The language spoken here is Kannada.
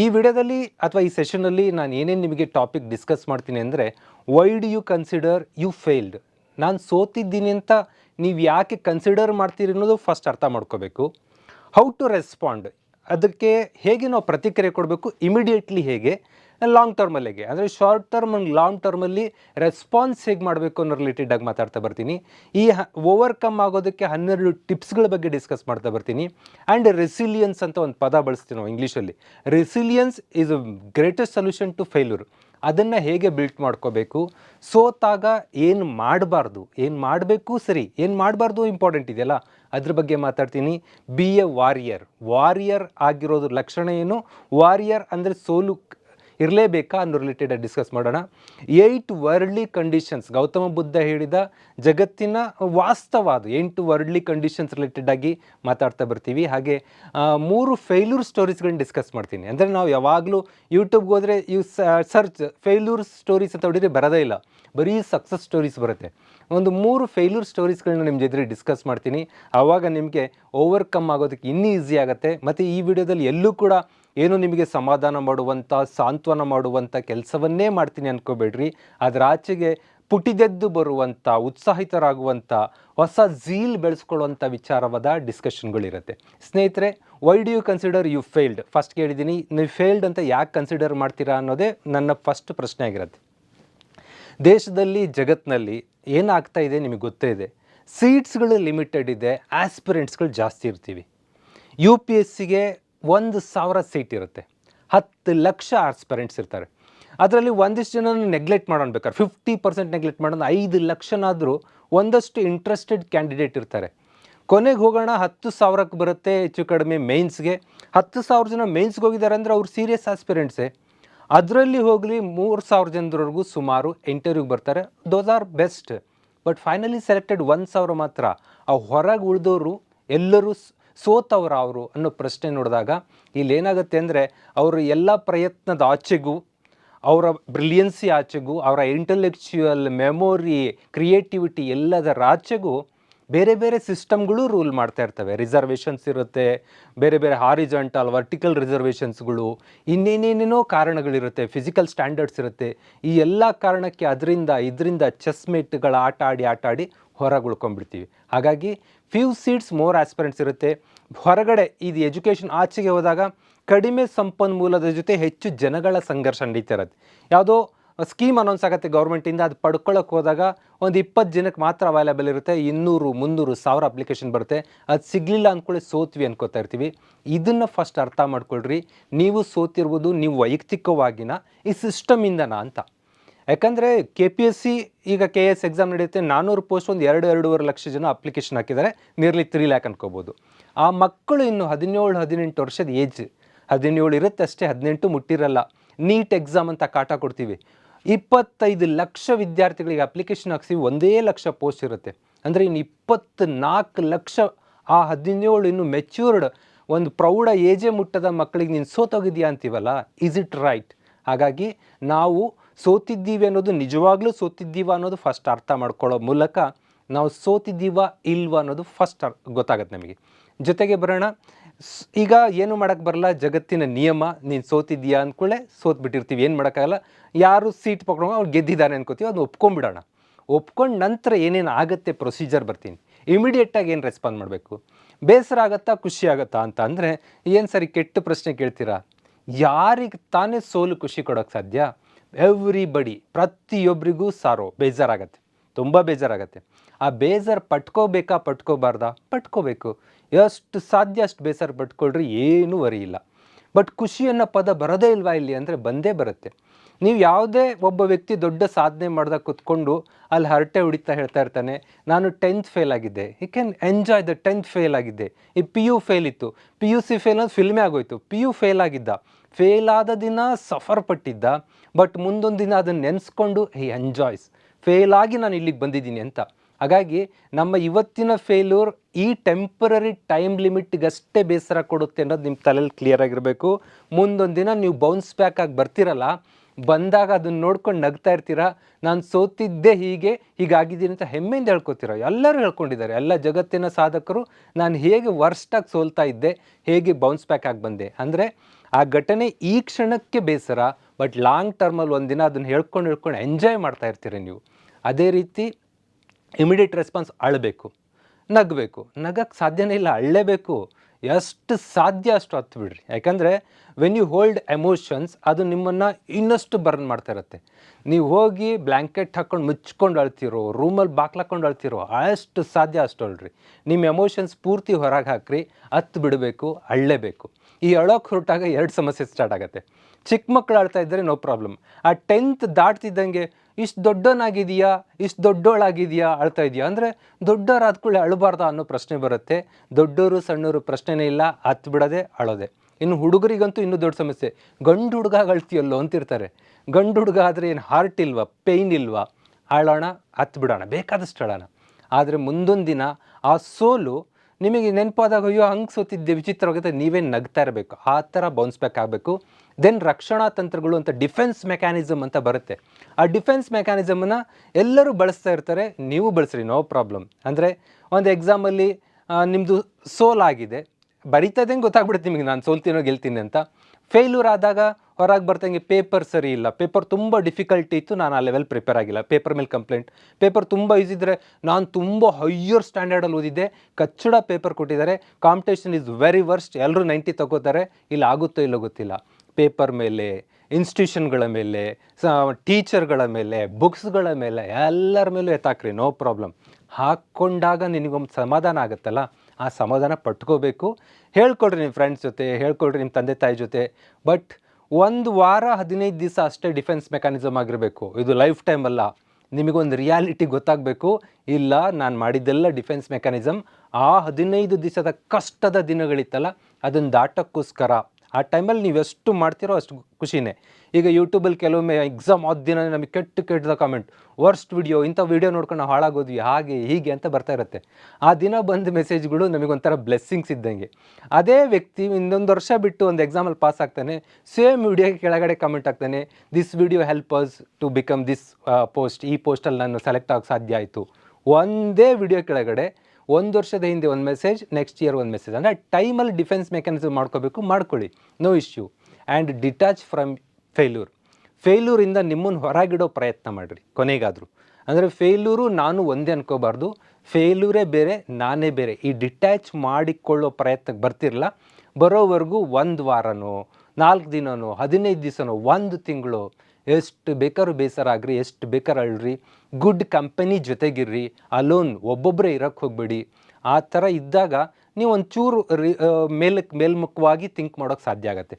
ಈ ವಿಡಿಯೋದಲ್ಲಿ ಅಥವಾ ಈ ಸೆಷನಲ್ಲಿ ನಾನು ಏನೇನು ನಿಮಗೆ ಟಾಪಿಕ್ ಡಿಸ್ಕಸ್ ಮಾಡ್ತೀನಿ ಅಂದರೆ why do you consider you failed ನಾನು ಸೋತಿದ್ದೀನಿ ಅಂತ ನೀವು ಯಾಕೆ ಕನ್ಸಿಡರ್ ಮಾಡ್ತೀರಿ ಅನ್ನೋದು ಫಸ್ಟ್ ಅರ್ಥ ಮಾಡ್ಕೋಬೇಕು. ಹೌ ಟು ರೆಸ್ಪಾಂಡ್ ಅದಕ್ಕೆ ಹೇಗೆ ನಾವು ಪ್ರತಿಕ್ರಿಯೆ ಕೊಡಬೇಕು? ಇಮಿಡಿಯೇಟ್ಲಿ ಹೇಗೆ? ಲಾಂಗ್ ಟರ್ಮ್ ಹೇಗೆ ಅಂದರೆ ಶಾರ್ಟ್ ಟರ್ಮ್ ಅಂಡ್ ಲಾಂಗ್ ಟರ್ಮಲ್ಲಿ ರೆಸ್ಪಾನ್ಸ್ ಹೇಗೆ ಮಾಡಬೇಕು ಅನ್ನೋ ರಿಲೇಟೆಡ್ ಆಗಿ ಮಾತಾಡ್ತಾ ಬರ್ತೀನಿ. ಈ ಓವರ್ಕಮ್ ಆಗೋದಕ್ಕೆ ಹನ್ನೆರಡು ಟಿಪ್ಸ್ಗಳ ಬಗ್ಗೆ ಡಿಸ್ಕಸ್ ಮಾಡ್ತಾ ಬರ್ತೀನಿ. ಆ್ಯಂಡ್ ರೆಸಿಲಿಯನ್ಸ್ ಅಂತ ಒಂದು ಪದ ಬಳಸ್ತೀವಿ ನಾವು ಇಂಗ್ಲೀಷಲ್ಲಿ resilience is a greatest solution to failure ಅದನ್ನು ಹೇಗೆ ಬಿಲ್ಟ್ ಮಾಡ್ಕೋಬೇಕು? ಸೋತಾಗ ಏನು ಮಾಡಬಾರ್ದು? ಏನು ಮಾಡಬೇಕು ಸರಿ, ಏನು ಮಾಡಬಾರ್ದು ಇಂಪಾರ್ಟೆಂಟ್ ಇದೆಯಲ್ಲ? ಅದ್ರ ಬಗ್ಗೆ ಮಾತಾಡ್ತೀನಿ. ಬಿ ಎ ವಾರಿಯರ್ ವಾರಿಯರ್ ಆಗಿರೋದು ಲಕ್ಷಣ ಏನು? ವಾರಿಯರ್ ಅಂದರೆ ಸೋಲು ಇರಲೇಬೇಕಾ ಅನ್ನೋ ರಿಲೇಟೆಡ್ ಡಿಸ್ಕಸ್ ಮಾಡೋಣ. Eight worldly conditions Gautama Buddha ಹೇಳಿದ ಜಗತ್ತಿನ ವಾಸ್ತವ ಅದು ಎಂಟು ವರ್ಡ್ಲಿ ಕಂಡೀಷನ್ಸ್ ರಿಲೇಟೆಡ್ ಆಗಿ ಮಾತಾಡ್ತಾ ಬರ್ತೀವಿ. ಹಾಗೆ ಮೂರು ಫೇಲ್ಯೂರ್ ಸ್ಟೋರೀಸ್ಗಳನ್ನ ಡಿಸ್ಕಸ್ ಮಾಡ್ತೀನಿ. ಅಂದರೆ ನಾವು ಯಾವಾಗಲೂ ಯೂಟ್ಯೂಬ್ಗೆ ಹೋದರೆ ಇವು ಸರ್ಚ್ ಫೇಲ್ಯೂರ್ ಸ್ಟೋರೀಸ್ ಅಂತ ಹೊಡಿದ್ರೆ ಬರೋದೇ ಇಲ್ಲ. ಬರೀ ಸಕ್ಸಸ್ ಸ್ಟೋರೀಸ್ ಬರುತ್ತೆ. ಒಂದು ಮೂರು ಫೇಲ್ಯೂರ್ ಸ್ಟೋರೀಸ್ಗಳನ್ನ ನಿಮ್ಮ ಜೊತೆ ಡಿಸ್ಕಸ್ ಮಾಡ್ತೀನಿ. ಆವಾಗ ನಿಮಗೆ ಓವರ್ಕಮ್ ಆಗೋದಕ್ಕೆ ಇನ್ನೂ ಈಸಿ ಆಗುತ್ತೆ. ಮತ್ತು ಈ ವಿಡಿಯೋದಲ್ಲಿ ಎಲ್ಲೂ ಕೂಡ ಏನು ನಿಮಗೆ ಸಮಾಧಾನ ಮಾಡುವಂಥ ಸಾಂತ್ವನ ಮಾಡುವಂಥ ಕೆಲಸವನ್ನೇ ಮಾಡ್ತೀನಿ ಅಂದ್ಕೋಬೇಡ್ರಿ ಅದರ ಆಚೆಗೆ ಪುಟಿದೆದ್ದು ಬರುವಂಥ ಉತ್ಸಾಹಿತರಾಗುವಂಥ ಹೊಸ ಝೀಲ್ ಬೆಳೆಸ್ಕೊಳ್ಳುವಂಥ ವಿಚಾರವಾದ ಡಿಸ್ಕಷನ್ಗಳಿರುತ್ತೆ ಸ್ನೇಹಿತರೆ why do you consider you failed first ಕೇಳಿದ್ದೀನಿ, ನೀವು ಫೇಲ್ಡ್ ಅಂತ ಯಾಕೆ ಕನ್ಸಿಡರ್ ಮಾಡ್ತೀರಾ ಅನ್ನೋದೇ ನನ್ನ ಫಸ್ಟ್ ಪ್ರಶ್ನೆ ಆಗಿರುತ್ತೆ. ದೇಶದಲ್ಲಿ ಜಗತ್ತಿನಲ್ಲಿ ಏನಾಗ್ತಾ ಇದೆ ನಿಮಗೆ ಗೊತ್ತೇ ಇದೆ. ಸೀಟ್ಸ್ಗಳು ಲಿಮಿಟೆಡ್ ಇದೆ, ಆಸ್ಪಿರೆಂಟ್ಸ್ಗಳು ಜಾಸ್ತಿ ಇರ್ತೀವಿ. ಯು ಪಿ ಎಸ್ ಸಿಗೆ ಒಂದು ಸಾವಿರ ಸೀಟ್ ಇರುತ್ತೆ. ಹತ್ತು ಲಕ್ಷ ಆಸ್ಪಿರೆಂಟ್ಸ್ ಇರ್ತಾರೆ. ಅದರಲ್ಲಿ ಒಂದಿಷ್ಟು ಜನ ನೆಗ್ಲೆಕ್ಟ್ ಮಾಡೋಣ ಬೇಕಾದ್ರೆ ಫಿಫ್ಟಿ ಪರ್ಸೆಂಟ್ ನೆಗ್ಲೆಕ್ಟ್ ಮಾಡೋಣ ಐದು ಲಕ್ಷನಾದರೂ ಒಂದಷ್ಟು ಇಂಟ್ರೆಸ್ಟೆಡ್ ಕ್ಯಾಂಡಿಡೇಟ್ ಇರ್ತಾರೆ. ಕೊನೆಗೆ ಹೋಗೋಣ, ಹತ್ತು ಸಾವಿರಕ್ಕೆ ಬರುತ್ತೆ ಹೆಚ್ಚು ಕಡಿಮೆ ಮೇನ್ಸ್ಗೆ ಹತ್ತು ಸಾವಿರ ಜನ ಮೇನ್ಸ್ಗೆ ಹೋಗಿದ್ದಾರೆ ಅಂದರೆ ಅವ್ರು ಸೀರಿಯಸ್ ಆಸ್ಪಿರೆಂಟ್ಸೇ. ಅದರಲ್ಲಿ ಹೋಗಲಿ ಮೂರು ಸಾವಿರ ಜನರವರೆಗೂ ಸುಮಾರು ಇಂಟರ್ವ್ಯೂಗೆ ಬರ್ತಾರೆ. Those are best but finally selected ಒಂದು ಸಾವಿರ ಮಾತ್ರ. ಆ ಹೊರಗೆ ಉಳಿದವರು ಎಲ್ಲರೂ ಸೋತವ್ರ ಅವರು ಅನ್ನೋ ಪ್ರಶ್ನೆ ನೋಡಿದಾಗ ಇಲ್ಲಿ ಏನಾಗುತ್ತೆ ಅಂದರೆ ಅವರು ಎಲ್ಲ ಪ್ರಯತ್ನದ ಆಚೆಗೂ, ಅವರ ಬ್ರಿಲಿಯನ್ಸಿ ಆಚೆಗೂ, ಅವರ ಇಂಟಲೆಕ್ಚುಯಲ್ ಮೆಮೊರಿ ಕ್ರಿಯೇಟಿವಿಟಿ ಎಲ್ಲದರ ಆಚೆಗೂ ಬೇರೆ ಬೇರೆ ಸಿಸ್ಟಮ್ಗಳು ರೂಲ್ ಮಾಡ್ತಾ ಇರ್ತವೆ. ರಿಸರ್ವೇಷನ್ಸ್ ಇರುತ್ತೆ, ಬೇರೆ ಬೇರೆ ಹಾರಿಜಾಂಟಲ್, ವರ್ಟಿಕಲ್ ರಿಸರ್ವೇಷನ್ಸ್ಗಳು, ಇನ್ನೇನೇನೇನೋ ಕಾರಣಗಳಿರುತ್ತೆ, ಫಿಸಿಕಲ್ ಸ್ಟ್ಯಾಂಡರ್ಡ್ಸ್ ಇರುತ್ತೆ. ಈ ಎಲ್ಲ ಕಾರಣಕ್ಕೆ ಅದರಿಂದ, ಇದರಿಂದ ಚೆಸ್ಮೇಟ್ಗಳ ಆಟ ಆಡಿ ಆಟ ಆಡಿ ಹೊರಗೆ ಉಳ್ಕೊಂಡ್ಬಿಡ್ತೀವಿ ಹಾಗಾಗಿ ಫ್ಯೂ ಸೀಟ್ಸ್ ಮೋರ್ ಆಸ್ಪಿರೆಂಟ್ಸ್ ಇರುತ್ತೆ. ಹೊರಗಡೆ ಇದು ಎಜುಕೇಷನ್ ಆಚೆಗೆ ಹೋದಾಗ ಕಡಿಮೆ ಸಂಪನ್ಮೂಲದ ಜೊತೆ ಹೆಚ್ಚು ಜನಗಳ ಸಂಘರ್ಷ ನಡೀತಾ ಇರುತ್ತೆ. ಯಾವುದೋ ಸ್ಕೀಮ್ ಅನೌನ್ಸ್ ಆಗುತ್ತೆ ಗೌರ್ಮೆಂಟಿಂದ ಅದು ಪಡ್ಕೊಳ್ಳೋಕೆ ಹೋದಾಗ ಒಂದು ಇಪ್ಪತ್ತು ಜನಕ್ಕೆ ಮಾತ್ರ ಅವೈಲೇಬಲ್ ಇರುತ್ತೆ. ಇನ್ನೂರು, ಮುನ್ನೂರು ಸಾವಿರ ಅಪ್ಲಿಕೇಶನ್ ಬರುತ್ತೆ. ಅದು ಸಿಗಲಿಲ್ಲ ಅಂದ್ಕೊಳ್ಳಿ ಸೋತ್ವಿ ಅನ್ಕೋತಾ ಇರ್ತೀವಿ. ಇದನ್ನು ಫಸ್ಟ್ ಅರ್ಥ ಮಾಡ್ಕೊಳ್ರಿ. ನೀವು ಸೋತಿರ್ಬೋದು, ನೀವು ವೈಯಕ್ತಿಕವಾಗಿನ ಈ ಸಿಸ್ಟಮಿಂದನಾ ಅಂತ. ಯಾಕಂದರೆ ಕೆ ಪಿ ಎಸ್ ಸಿ ಈಗ ಕೆ ಎಸ್ ಎಕ್ಸಾಮ್ ನಡೆಯುತ್ತೆ ನಾನ್ನೂರು ಪೋಸ್ಟ್ ಒಂದು ಎರಡು, ಎರಡೂವರೆ ಲಕ್ಷ ಜನ ಅಪ್ಲಿಕೇಶನ್ ಹಾಕಿದ್ದಾರೆ ನಿಯರ್ಲಿ ತ್ರೀ ಲ್ಯಾಕ್ ಅನ್ಕೋಬೋದು. ಆ ಮಕ್ಕಳು ಇನ್ನು ಹದಿನೇಳು, ಹದಿನೆಂಟು ವರ್ಷದ ಏಜ್ ಹದಿನೇಳು ಇರುತ್ತೆ ಅಷ್ಟೇ, ಹದಿನೆಂಟು ಮುಟ್ಟಿರಲ್ಲ. ನೀಟ್ ಎಕ್ಸಾಮ್ ಅಂತ ಕಾಟ ಕೊಡ್ತೀವಿ. ಇಪ್ಪತ್ತೈದು ಲಕ್ಷ ವಿದ್ಯಾರ್ಥಿಗಳಿಗೆ ಅಪ್ಲಿಕೇಶನ್ ಹಾಕ್ಸಿ ಒಂದೇ ಲಕ್ಷ ಪೋಸ್ಟ್ ಇರುತ್ತೆ. ಅಂದರೆ ಇನ್ನು ಇಪ್ಪತ್ತ್ನಾಲ್ಕು ಲಕ್ಷ, ಆ ಹದಿನೇಳು ಇನ್ನು ಮೆಚ್ಯೂರ್ಡ್ ಒಂದು ಪ್ರೌಢ ಏಜೆ ಮುಟ್ಟದ ಮಕ್ಕಳಿಗೆ ನೀನು ಸೋತೋಗಿದ್ಯಾ ಅಂತೀವಲ್ಲ? ಇಸ್ ಇಟ್ ರೈಟ್ ಹಾಗಾಗಿ ನಾವು ಸೋತಿದ್ದೀವಿ ಅನ್ನೋದು ನಿಜವಾಗ್ಲೂ ಸೋತಿದ್ದೀವ ಅನ್ನೋದು ಫಸ್ಟ್ ಅರ್ಥ ಮಾಡ್ಕೊಳ್ಳೋ ಮೂಲಕ ನಾವು ಸೋತಿದ್ದೀವ ಇಲ್ವಾ ಅನ್ನೋದು ಫಸ್ಟ್ ಗೊತ್ತಾಗುತ್ತೆ ನಮಗೆ. ಜೊತೆಗೆ ಬರೋಣ ಈಗ ಏನು ಮಾಡೋಕ್ಕೆ ಬರಲ್ಲ? ಜಗತ್ತಿನ ನಿಯಮ, ನೀನು ಸೋತಿದ್ದೀಯಾ ಅಂದ್ಕೊಳ್ಳೆ ಸೋತ್ ಬಿಟ್ಟಿರ್ತೀವಿ ಏನು ಮಾಡೋಕ್ಕಾಗಲ್ಲ? ಯಾರು ಸೀಟ್ ಪಕ್ಕೊಂಡು ಅವ್ರು ಗೆದ್ದಿದ್ದಾನೆ ಅನ್ಕೋತೀವಿ. ಅದನ್ನ ಒಪ್ಕೊಂಡ್ಬಿಡೋಣ ಒಪ್ಕೊಂಡು ನಂತರ ಏನೇನು ಆಗುತ್ತೆ ಪ್ರೊಸೀಜರ್ ಬರ್ತೀನಿ. ಇಮಿಡಿಯೇಟಾಗಿ ಏನು ರೆಸ್ಪಾಂಡ್ ಮಾಡಬೇಕು? ಬೇಸರ ಆಗತ್ತಾ, ಖುಷಿ ಆಗತ್ತಾ ಅಂತ ಅಂದರೆ, ಏನು ಸರಿ ಕೆಟ್ಟ ಪ್ರಶ್ನೆ ಕೇಳ್ತೀರಾ? ಯಾರಿಗೆ ತಾನೇ ಸೋಲು ಖುಷಿ ಕೊಡೋಕ್ಕೆ ಸಾಧ್ಯ? ಎವ್ರಿಬಡಿ ಪ್ರತಿಯೊಬ್ಬರಿಗೂ ಸಾರೋ, ಬೇಜಾರಾಗತ್ತೆ. ತುಂಬ ಬೇಜಾರಾಗತ್ತೆ. ಆ ಬೇಜಾರು ಪಟ್ಕೋಬೇಕಾ, ಪಟ್ಕೋಬಾರ್ದಾ? ಪಟ್ಕೋಬೇಕು. ಎಷ್ಟು ಸಾಧ್ಯ ಅಷ್ಟು ಬೇಸರ ಪಟ್ಕೊಳ್ರಿ, ಏನೂ ವರಿ ಇಲ್ಲ ಬಟ್ ಖುಷಿ ಅನ್ನೋ ಪದ ಬರೋದೇ ಇಲ್ವಾ ಇಲ್ಲಿ ಅಂದರೆ ಬಂದೇ ಬರುತ್ತೆ. ನೀವು ಯಾವುದೇ ಒಬ್ಬ ವ್ಯಕ್ತಿ ದೊಡ್ಡ ಸಾಧನೆ ಮಾಡ್ದಾಗ ಕುತ್ಕೊಂಡು ಅಲ್ಲಿ ಹರಟೆ ಹೊಡಿತಾ ಹೇಳ್ತಾ ಇರ್ತಾನೆ, ನಾನು ಟೆಂತ್ ಫೇಲ್ ಆಗಿದ್ದೆ. You can enjoy the tenth fail ಆಗಿದ್ದೆ. ಈ ಪಿ ಯು ಫೇಲ್ ಇತ್ತು. ಪಿ ಯು ಸಿ ಫೇಲ್ ಅನ್ನೋದು ಫಿಲ್ಮೇ ಆಗೋಯ್ತು. ಪಿ ಯು ಫೇಲ್ ಆಗಿದ್ದ. ಫೇಲ್ ಆದ ದಿನ ಸಫರ್ ಪಟ್ಟಿದ್ದ. ಬಟ್ ಮುಂದೊಂದು ದಿನ ಅದನ್ನು ನೆನೆಸ್ಕೊಂಡು, ಹಿ ಎಂಜಾಯ್ಸ್ ಫೇಲ್ ಆಗಿ ನಾನು ಇಲ್ಲಿಗೆ ಬಂದಿದ್ದೀನಿ ಅಂತ. ಹಾಗಾಗಿ ನಮ್ಮ ಇವತ್ತಿನ ಫೇಲ್ಯೂರ್ ಈ ಟೆಂಪರರಿ ಟೈಮ್ ಲಿಮಿಟ್ಗಷ್ಟೇ ಬೇಸರ ಕೊಡುತ್ತೆ ಅನ್ನೋದು ನಿಮ್ಮ ತಲೆಯಲ್ಲಿ ಕ್ಲಿಯರ್ ಆಗಿರಬೇಕು. ಮುಂದೊಂದು ದಿನ ನೀವು ಬೌನ್ಸ್ ಬ್ಯಾಕ್ ಆಗಿ ಬರ್ತಿರಲ್ಲ, ಬಂದಾಗ ಅದನ್ನು ನೋಡ್ಕೊಂಡು ನಗ್ತಾ ಇರ್ತೀರಾ? ನಾನು ಸೋತಿದ್ದೆ ಹೀಗೆ, ಹೀಗಾಗಿದ್ದೀನಿ ಅಂತ ಹೆಮ್ಮೆಯಿಂದ ಹೇಳ್ಕೊತೀರ? ಎಲ್ಲರೂ ಹೇಳ್ಕೊಂಡಿದ್ದಾರೆ, ಎಲ್ಲ ಜಗತ್ತಿನ ಸಾಧಕರು ನಾನು ಹೇಗೆ ವರ್ಸ್ಟಾಗಿ ಸೋಲ್ತಾ ಇದ್ದೆ, ಹೇಗೆ ಬೌನ್ಸ್ ಬ್ಯಾಕ್ ಆಗಿ ಬಂದೆ. ಅಂದರೆ ಆ ಘಟನೆ ಈ ಕ್ಷಣಕ್ಕೆ ಬೇಸರ ಬಟ್ ಲಾಂಗ್ ಟರ್ಮಲ್ಲಿ ಒಂದಿನ ಅದನ್ನು ಹೇಳ್ಕೊಂಡು ಹೇಳ್ಕೊಂಡು ಎಂಜಾಯ್ ಮಾಡ್ತಾ ಇರ್ತೀರಿ ನೀವು. ಅದೇ ರೀತಿ ಇಮಿಡಿಯೇಟ್ ರೆಸ್ಪಾನ್ಸ್ ಅಳಬೇಕು, ನಗಬೇಕು. ನಗಕ್ಕೆ ಸಾಧ್ಯನೇ ಇಲ್ಲ ಅಳ್ಳೇಬೇಕು ಎಷ್ಟು ಸಾಧ್ಯ ಅಷ್ಟು ಹತ್ತು ಬಿಡ್ರಿ. ಯಾಕಂದರೆ ವೆನ್ ಯು ಹೋಲ್ಡ್ ಎಮೋಷನ್ಸ್ ಅದು ನಿಮ್ಮನ್ನು ಇನ್ನಷ್ಟು ಬರ್ನ್ ಮಾಡ್ತಾ ಇರುತ್ತೆ. ನೀವು ಹೋಗಿ ಬ್ಲ್ಯಾಂಕೆಟ್ ಹಾಕ್ಕೊಂಡು ಮುಚ್ಕೊಂಡು ಅಳ್ತಿರೋ, ರೂಮಲ್ಲಿ ಬಾಕ್ಲಾಕೊಂಡು ಅಳ್ತಿರೋ, ಅಷ್ಟು ಸಾಧ್ಯ ಅಷ್ಟು ಅಳ್ರಿ. ನಿಮ್ಮ ಎಮೋಷನ್ಸ್ ಪೂರ್ತಿ ಹೊರಗೆ ಹಾಕ್ರಿ, ಹತ್ತು ಬಿಡಬೇಕು ಅಳ್ಳೇಬೇಕು ಈ ಅಳೋಕೆ ಹೊರಟಾಗ ಎರಡು ಸಮಸ್ಯೆ ಸ್ಟಾರ್ಟ್ ಆಗುತ್ತೆ. ಚಿಕ್ಕ ಮಕ್ಕಳು ಅಳ್ತಾ ಇದ್ದರೆ ನೋ ಪ್ರಾಬ್ಲಮ್ ಆ ಟೆಂತ್ ದಾಟ್ತಿದ್ದಂಗೆ ಇಷ್ಟು ದೊಡ್ಡನಾಗಿದೆಯಾ, ಇಷ್ಟು ದೊಡ್ಡೋಳಾಗಿದೆಯಾ ಅಳ್ತಾ ಇದೆಯಾ? ಅಂದರೆ ದೊಡ್ಡವ್ರು ಕೂಡಲೇ ಅಳಬಾರ್ದ ಅನ್ನೋ ಪ್ರಶ್ನೆ ಬರುತ್ತೆ. ದೊಡ್ಡವರು ಸಣ್ಣವರು ಪ್ರಶ್ನೆನೇ ಇಲ್ಲ, ಹತ್ತು ಬಿಡದೆ ಅಳೋದೆ. ಇನ್ನು ಹುಡುಗರಿಗಂತೂ ಇನ್ನೂ ದೊಡ್ಡ ಸಮಸ್ಯೆ. ಗಂಡು ಹುಡುಗ ಅಳ್ತೀಯಲ್ಲೋ ಅಂತಿರ್ತಾರೆ. ಗಂಡು ಹುಡುಗ ಆದರೆ ಏನು ಹಾರ್ಟ್ ಇಲ್ವಾ ಪೇಯ್ನ್ ಇಲ್ವಾ? ಅಳೋಣ, ಹತ್ತು ಬಿಡೋಣ, ಬೇಕಾದಷ್ಟು ಅಳೋಣ. ಆದರೆ ಮುಂದೊಂದು ದಿನ ಆ ಸೋಲು ನಿಮಗೆ ನೆನಪಾದಾಗ ಅಯ್ಯೋ ಹಂಗೆ ಸೋತಿದ್ದೆ ವಿಚಿತ್ರವಾಗುತ್ತೆ ನೀವೇ ನಗ್ತಾ ಇರಬೇಕು. ಆ ಥರ ಬೌನ್ಸ್ ಬ್ಯಾಕ್ ಆಗಬೇಕು. ದೆನ್ ರಕ್ಷಣಾ ತಂತ್ರಗಳು ಅಂತ ಡಿಫೆನ್ಸ್ ಮೆಕ್ಯಾನಿಸಮ್ ಅಂತ ಬರುತ್ತೆ. ಆ ಡಿಫೆನ್ಸ್ ಮೆಕ್ಯಾನಿಸಮನ್ನು ಎಲ್ಲರೂ ಬಳಸ್ತಾ ಇರ್ತಾರೆ, ನೀವು ಬಳಸ್ರಿ ನೋ ಪ್ರಾಬ್ಲಮ್ ಅಂದರೆ ಒಂದು ಎಕ್ಸಾಮಲ್ಲಿ ನಿಮ್ಮದು ಸೋಲ್ ಆಗಿದೆ. ಬರಿತದಂಗೆ ಗೊತ್ತಾಗ್ಬಿಡುತ್ತೆ ನಿಮಗೆ, ನಾನು ಸೋಲ್ತೀನೋ ಗೆಲ್ತೀನಿ ಅಂತ. ಫೇಲ್ಯೂರ್ ಆದಾಗ ಹೊರಗೆ ಬರ್ತಂಗೆ ಪೇಪರ್ ಸರಿ ಇಲ್ಲ. ಪೇಪರ್ ತುಂಬ ಡಿಫಿಕಲ್ಟಿ ಇತ್ತು, ನಾನು ಆ ಲೆವೆಲ್ ಪ್ರಿಪೇರ್ ಆಗಿಲ್ಲ. ಪೇಪರ್ ಮೇಲೆ ಕಂಪ್ಲೇಂಟ್ ಪೇಪರ್ ತುಂಬ ಈಸಿ ಇದ್ದರೆ ನಾನು ತುಂಬ ಹೈಯರ್ ಸ್ಟ್ಯಾಂಡರ್ಡಲ್ಲಿ ಓದಿದ್ದೆ. ಕಚ್ಚಡ ಪೇಪರ್ ಕೊಟ್ಟಿದ್ದಾರೆ. ಕಾಂಪಿಟೇಷನ್ ಇಸ್ ವೆರಿ ವರ್ಸ್ಟ್ ಎಲ್ಲರೂ ನೈಂಟಿ ತಗೋತಾರೆ. ಇಲ್ಲ ಆಗುತ್ತೋ ಇಲ್ಲೋ ಗೊತ್ತಿಲ್ಲ. ಪೇಪರ್ ಮೇಲೆ, ಇನ್ಸ್ಟಿಟ್ಯೂಷನ್ಗಳ ಮೇಲೆ, ಸ, ಟೀಚರ್ಗಳ ಮೇಲೆ, ಬುಕ್ಸ್ಗಳ ಮೇಲೆ, ಎಲ್ಲರ ಮೇಲೂ ಎತ್ತಾಕ್ರಿ, ನೋ ಪ್ರಾಬ್ಲಮ್. ಹಾಕ್ಕೊಂಡಾಗ ನಿನಗೊಂದು ಸಮಾಧಾನ ಆಗುತ್ತಲ್ಲ, ಆ ಸಮಾಧಾನ ಪಟ್ಕೋಬೇಕು. ಹೇಳ್ಕೊಡ್ರಿ ನಿಮ್ಮ ಫ್ರೆಂಡ್ಸ್ ಜೊತೆ, ಹೇಳ್ಕೊಡ್ರಿ ನಿಮ್ಮ ತಂದೆ ತಾಯಿ ಜೊತೆ, ಬಟ್ ಒಂದು ವಾರ, ಹದಿನೈದು ದಿವಸ ಅಷ್ಟೇ ಡಿಫೆನ್ಸ್ ಮೆಕ್ಯಾನಿಸಮ್ ಆಗಿರಬೇಕು. ಇದು ಲೈಫ್ ಟೈಮ್ ಅಲ್ಲ. ನಿಮಗೊಂದು ರಿಯಾಲಿಟಿ ಗೊತ್ತಾಗಬೇಕು. ಇಲ್ಲ, ನಾನು ಮಾಡಿದ್ದೆಲ್ಲ ಡಿಫೆನ್ಸ್ ಮೆಕ್ಯಾನಿಸಮ್. ಆ ಹದಿನೈದು ದಿವಸದ ಕಷ್ಟದ ದಿನಗಳಿತ್ತಲ್ಲ, ಅದನ್ನು ದಾಟಕ್ಕೋಸ್ಕರ ಆ ಟೈಮಲ್ಲಿ ನೀವು ಎಷ್ಟು ಮಾಡ್ತೀರೋ ಅಷ್ಟು ಖುಷಿನೇ. ಈಗ ಯೂಟ್ಯೂಬಲ್ಲಿ ಕೆಲವೊಮ್ಮೆ ಎಕ್ಸಾಮ್ ಆದ ದಿನ ನಮಗೆ ಕೆಟ್ಟ ಕೆಟ್ಟದ ಕಾಮೆಂಟ್ ವರ್ಸ್ಟ್ ವಿಡಿಯೋ ಇಂಥ ವಿಡಿಯೋ ನೋಡ್ಕೊಂಡು ಹಾಳಾಗೋದ್ವಿ, ಹಾಗೆ, ಹೀಗೆ ಅಂತ ಬರ್ತಾ ಇರುತ್ತೆ. ಆ ದಿನ ಬಂದ ಮೆಸೇಜ್ಗಳು ನಮಗೊಂಥರ ಬ್ಲೆಸ್ಸಿಂಗ್ಸ್ ಇದ್ದಂಗೆ. ಅದೇ ವ್ಯಕ್ತಿ ಇನ್ನೊಂದು ವರ್ಷ ಬಿಟ್ಟು ಒಂದು ಎಕ್ಸಾಮಲ್ಲಿ ಪಾಸ್ ಆಗ್ತಾನೆ ಸೇಮ್ ವಿಡಿಯೋಗೆ ಕೆಳಗಡೆ ಕಮೆಂಟ್ ಆಗ್ತಾನೆ this video help us to become this post ಈ ಪೋಸ್ಟಲ್ಲಿ ನಾನು ಸೆಲೆಕ್ಟ್ ಆಗೋಕ್ಕೆ ಸಾಧ್ಯ ಆಯಿತು. ಒಂದೇ ವಿಡಿಯೋ ಕೆಳಗಡೆ ಒಂದು ವರ್ಷದ ಹಿಂದೆ ಒಂದು ಮೆಸೇಜ್ ನೆಕ್ಸ್ಟ್ ಇಯರ್ ಒಂದು ಮೆಸೇಜ್ ಅಂದರೆ ಟೈಮಲ್ಲಿ ಡಿಫೆನ್ಸ್ ಮೆಕ್ಯಾನಿಸಮ್ ಮಾಡ್ಕೋಬೇಕು, ಮಾಡ್ಕೊಳ್ಳಿ. No issue and detach from failure ಫೇಲ್ಯೂರಿಂದ ನಿಮ್ಮನ್ನು ಹೊರಗಿಡೋ ಪ್ರಯತ್ನ ಮಾಡಿರಿ, ಕೊನೆಗಾದರೂ. ಅಂದರೆ ಫೇಲ್ಯೂರು ನಾನು ಒಂದೇ ಅನ್ಕೋಬಾರ್ದು. ಫೇಲ್ಯೂರೇ ಬೇರೆ, ನಾನೇ ಬೇರೆ. ಈ ಡಿಟ್ಯಾಚ್ ಮಾಡಿಕೊಳ್ಳೋ ಪ್ರಯತ್ನಕ್ಕೆ ಬರ್ತಿರಲ್ಲ ಬರೋವರೆಗೂ ಒಂದು ವಾರನೋ, ನಾಲ್ಕು ದಿನನೋ, ಹದಿನೈದು ದಿವಸನೋ, ಒಂದು ತಿಂಗಳು ಎಷ್ಟು ಬೇಕಾದ್ರೂ ಬೇಸರ ಆಗ್ರಿ, ಎಷ್ಟು ಬೇಕಾರು ಅಳ್ರಿ. ಗುಡ್ ಕಂಪನಿ ಜೊತೆಗಿರ್ರಿ ಅಲೋನ್ ಒಬ್ಬೊಬ್ಬರೇ ಇರೋಕ್ಕೆ ಹೋಗಬೇಡಿ. ಆ ಥರ ಇದ್ದಾಗ ನೀವು ಒಂಚೂರು ರಿ ಮೇಲಕ್ಕೆ ಮೇಲ್ಮುಖವಾಗಿ ಥಿಂಕ್ ಮಾಡೋಕ್ಕೆ ಸಾಧ್ಯ ಆಗುತ್ತೆ.